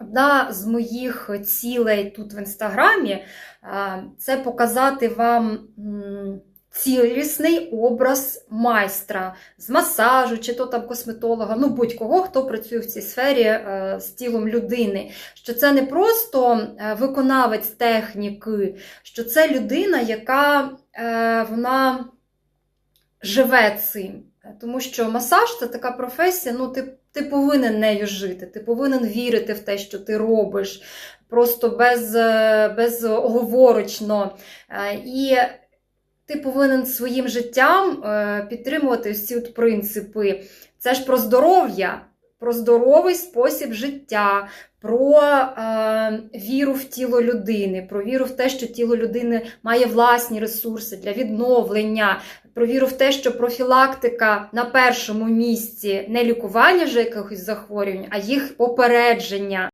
Одна з моїх цілей тут в інстаграмі це показати вам цілісний образ майстра з масажу, чи то там косметолога, ну будь-кого, хто працює в цій сфері е, з тілом людини. Що це не просто е, виконавець техніки, що це людина, яка е, вона живе цим. Тому що масаж це така професія, ну ти, ти повинен нею жити, ти повинен вірити в те, що ти робиш, просто без, е, безоговорочно. Е, І ти повинен своїм життям е, підтримувати ці от принципи. Це ж про здоров'я, про здоровий спосіб життя, про е, віру в тіло людини, про віру в те, що тіло людини має власні ресурси для відновлення, про віру в те, що профілактика на першому місці не лікування вже якихось захворювань, а їх попередження.